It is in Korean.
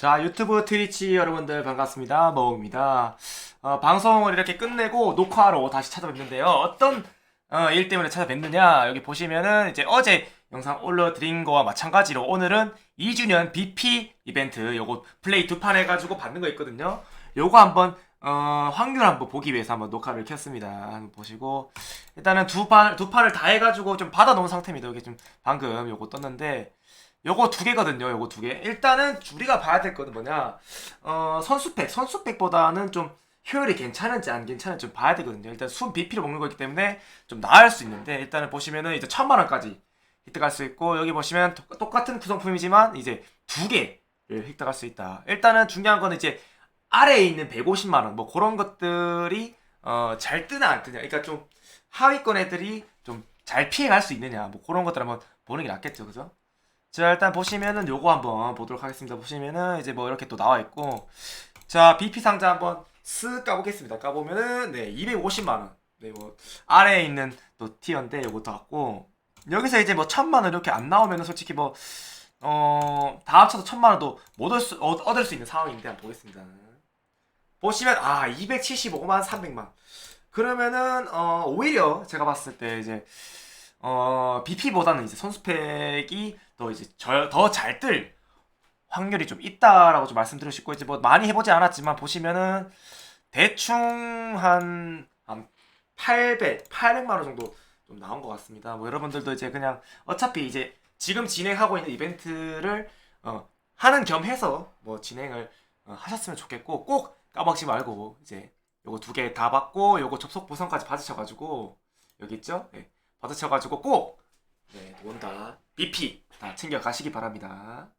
자, 유튜브 트위치 여러분들 반갑습니다. 머웅입니다. 어, 방송을 이렇게 끝내고 녹화로 다시 찾아뵙는데요. 어떤 어, 일 때문에 찾아뵙느냐? 여기 보시면은 이제 어제 영상 올려드린 거와 마찬가지로 오늘은 2주년 BP 이벤트 요거 플레이 두 판 해가지고 받는 거 있거든요. 요거 한번 어, 확률 한번 보기 위해서 한번 녹화를 켰습니다. 한번 보시고 일단은 두 판, 두 판을 다 해가지고 좀 받아놓은 상태입니다. 여기 좀 방금 요거 떴는데 요거 두 개거든요. 요거 두 개. 일단은 우리가 봐야 될 거는 뭐냐? 어, 선수팩. 선수팩보다는 좀 효율이 괜찮은지 안 괜찮은지 좀 봐야 되거든요. 일단 순 BP를 먹는 거기 때문에 좀 나을 수 있는데 일단은 보시면은 이제 천만 원까지 획득할 수 있고 여기 보시면 똑- 똑같은 구성품이지만 이제 두 개를 획득할 수 있다. 일단은 중요한 거는 이제 아래에 있는 150만 원 뭐 그런 것들이 어, 잘 뜨나 안 뜨냐. 그러니까 좀 하위권 애들이 좀 잘 피해갈 수 있느냐. 뭐 그런 것들 한번 보는 게 낫겠죠. 그죠? 자 일단 보시면은 요거 한번 보도록 하겠습니다. 보시면은 이제 뭐 이렇게 또 나와 있고. 자 BP 상자 한번 쓱 까보겠습니다. 까보면은 네 250만원. 네뭐 아래에 있는 또 티어인데 요것도 같고. 여기서 이제 뭐 천만원 이렇게 안 나오면은 솔직히 뭐 어, 다 합쳐서 천만원도 못 얻을 수, 얻- 얻을 수 있는 상황인데 한번 보겠습니다. 보시면 아 275만 300만. 그러면은 어 오히려 제가 봤을 때 이제 어 BP보다는 이제 선수팩이 더 이제 더 잘 뜰 확률이 좀 있다라고 좀 말씀드리고 싶고 이제 뭐 많이 해보지 않았지만 보시면은 대충 한, 한 800, 800만 원 정도 좀 나온 것 같습니다. 뭐 여러분들도 이제 그냥 어차피 이제 지금 진행하고 있는 이벤트를 어, 하는 겸 해서 뭐 진행을 어, 하셨으면 좋겠고 꼭 까먹지 말고 이제 요거 두 개 다 받고 요거 접속 보상까지 받으셔가지고 여기 있죠? 네, 받으셔가지고 꼭 네, 돈다 BP 다 챙겨 가시기 바랍니다.